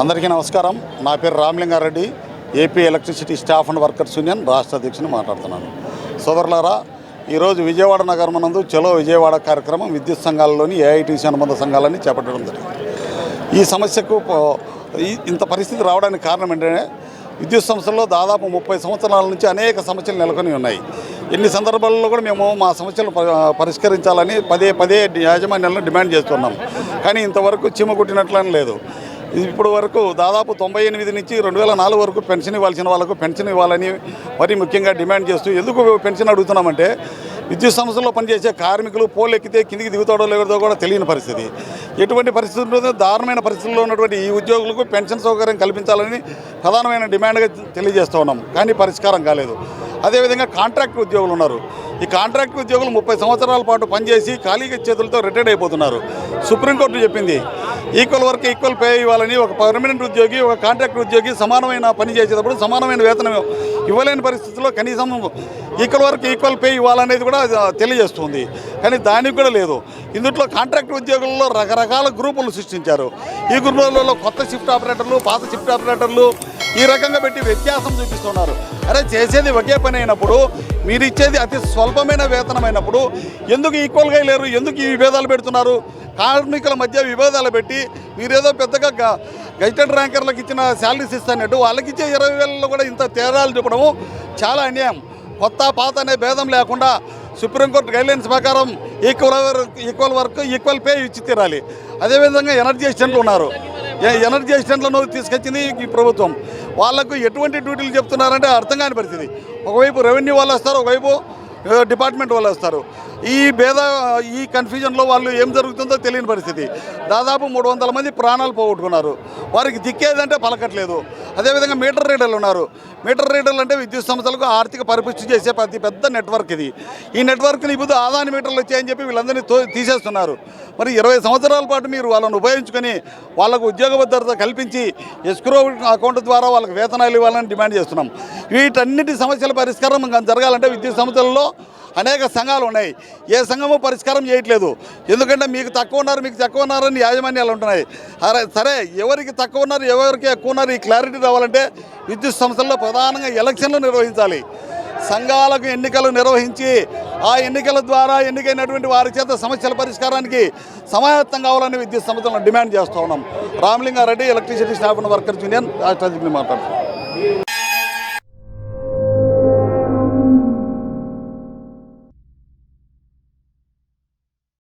అందరికీ నమస్కారం. నా పేరు Ramalinga Reddy AP electricity staff and workers union రాష్ట్ర అధ్యక్షుని మాట్లాడుతున్నాను. సోదరులారా ఈరోజు విజయవాడ నగరం నందు చలో విజయవాడ కార్యక్రమం విద్యుత్ సంఘాలలోని ఏఐటీసీ అనుబంధ సంఘాలని చేపట్టడం జరిగింది. ఈ సమస్యకు ఇంత పరిస్థితి రావడానికి కారణం ఏంటంటే విద్యుత్ సంస్థల్లో దాదాపు ముప్పై సంవత్సరాల నుంచి అనేక సమస్యలు నెలకొని ఉన్నాయి. ఎన్ని సందర్భాల్లో కూడా మేము మా సమస్యలు పరిష్కరించాలని పదే పదే యాజమాన్యాలను డిమాండ్ చేస్తున్నాం. కానీ ఇంతవరకు చీమ కుట్టినట్లని లేదు. ఇప్పుడు వరకు దాదాపు తొంభై ఎనిమిది నుంచి రెండు వేల నాలుగు వరకు పెన్షన్ ఇవ్వాల్సిన వాళ్ళకు పెన్షన్ ఇవ్వాలని మరీ ముఖ్యంగా డిమాండ్ చేస్తూ ఎందుకు పెన్షన్ అడుగుతున్నామంటే విద్యుత్ సంస్థల్లో పనిచేసే కార్మికులు పోలు ఎక్కితే కిందికి దిగుతాడో లేదో కూడా తెలియని పరిస్థితి. ఎటువంటి పరిస్థితుల్లో దారుణమైన పరిస్థితుల్లో ఉన్నటువంటి ఈ ఉద్యోగులకు పెన్షన్ సౌకర్యం కల్పించాలని ప్రధానమైన డిమాండ్గా తెలియజేస్తూ ఉన్నాం. కానీ పరిష్కారం కాలేదు. అదేవిధంగా కాంట్రాక్ట్ ఉద్యోగులు ఉన్నారు. ఈ కాంట్రాక్ట్ ఉద్యోగులు ముప్పై సంవత్సరాల పాటు పనిచేసి ఖాళీగా చేతులతో రిటైర్డ్ అయిపోతున్నారు. సుప్రీంకోర్టు చెప్పింది ఈక్వల్ వర్క్ ఈక్వల్ పే ఇవ్వాలని ఒక పర్మనెంట్ ఉద్యోగి ఒక కాంట్రాక్ట్ ఉద్యోగి సమానమైన పని చేసేటప్పుడు సమానమైన వేతనం ఇవ్వలేని పరిస్థితుల్లో కనీసం ఈక్వల్ వర్క్ ఈక్వల్ పే ఇవ్వాలనేది కూడా తెలియజేస్తుంది. కానీ దానికి కూడా లేదు. ఇందులో కాంట్రాక్ట్ ఉద్యోగుల్లో రకరకాల గ్రూపులు సృష్టించారు. ఈ గ్రూపులలో కొత్త షిఫ్ట్ ఆపరేటర్లు పాత షిఫ్ట్ ఆపరేటర్లు ఈ రకంగా పెట్టి వ్యత్యాసం చూపిస్తున్నారు. అరే చేసేది ఒకే పని అయినప్పుడు మీరు ఇచ్చేది అతి స్వల్పమైన వేతనం అయినప్పుడు ఎందుకు ఈక్వల్గా లేరు ఎందుకు ఈ విభేదాలు పెడుతున్నారు? కార్మికుల మధ్య విభేదాలు పెట్టి మీరేదో పెద్దగా గ- ర్యాంకర్లకు ఇచ్చిన శాలరీస్ ఇస్తానట్టు వాళ్ళకి ఇచ్చే ఇరవై వేలలో కూడా ఇంత తేడాలు చూపడము చాలా అన్యాయం. కొత్త పాత అనే భేదం లేకుండా సుప్రీంకోర్టు గైడ్లైన్స్ ప్రకారం equal work equal work equal pay ఇచ్చి తీరాలి. అదేవిధంగా ఎనర్జీ అసిస్టెంట్లు ఉన్నారు. ఎనర్జీ అసిస్టెంట్లను తీసుకొచ్చింది ఈ ప్రభుత్వం. వాళ్ళకు ఎటువంటి డ్యూటీలు చెప్తున్నారంటే అర్థం కాని పరిస్థితి. ఒకవైపు రెవెన్యూ వాళ్ళు వస్తారు ఒకవైపు డిపార్ట్మెంట్ వాళ్ళు వస్తారు. ఈ భేద ఈ కన్ఫ్యూజన్లో వాళ్ళు ఏం జరుగుతుందో తెలియని పరిస్థితి. దాదాపు మూడు వందల మంది ప్రాణాలు పోగొట్టుకున్నారు. వారికి దిక్కేదంటే పలకట్లేదు. అదేవిధంగా మీటర్ రీడర్లు ఉన్నారు. మీటర్ రీడర్లు అంటే విద్యుత్ సంస్థలకు ఆర్థిక పరిపుష్టి చేసే ప్రతి పెద్ద నెట్వర్క్ ఇది. ఈ నెట్వర్క్ని ఇప్పుడు ఆదాని మీటర్లు వచ్చాయని చెప్పి వీళ్ళందరినీ తో తీసేస్తున్నారు. మరి ఇరవై సంవత్సరాల పాటు మీరు వాళ్ళని ఉపయోగించుకొని వాళ్ళకు ఉద్యోగ భద్రత కల్పించి ఎస్క్రో అకౌంట్ ద్వారా వాళ్ళకి వేతనాలు ఇవ్వాలని డిమాండ్ చేస్తున్నాం. వీటన్నిటి సమస్యల పరిష్కారం జరగాలంటే విద్యుత్ సంస్థల్లో అనేక సంఘాలు ఉన్నాయి. ఏ సంఘము పరిష్కారం చేయట్లేదు. ఎందుకంటే మీకు తక్కువ ఉన్నారు మీకు తక్కువ ఉన్నారని యాజమాన్యాలు ఉంటున్నాయి. అరే సరే ఎవరికి తక్కువ ఉన్నారు ఎవరికి ఎక్కువ ఉన్నారు ఈ క్లారిటీ రావాలంటే విద్యుత్ సంస్థల్లో ప్రధానంగా ఎలక్షన్లు నిర్వహించాలి. సంఘాలకు ఎన్నికలు నిర్వహించి ఆ ఎన్నికల ద్వారా ఎన్నికైనటువంటి వారి చేత సమస్యల పరిష్కారానికి సమాయత్తం కావాలని విద్యుత్ సంస్థలను డిమాండ్ చేస్తూ ఉన్నాం. Ramalinga Reddy electricity staff workers union రాష్ట్ర మాట్లాడుతున్నాం.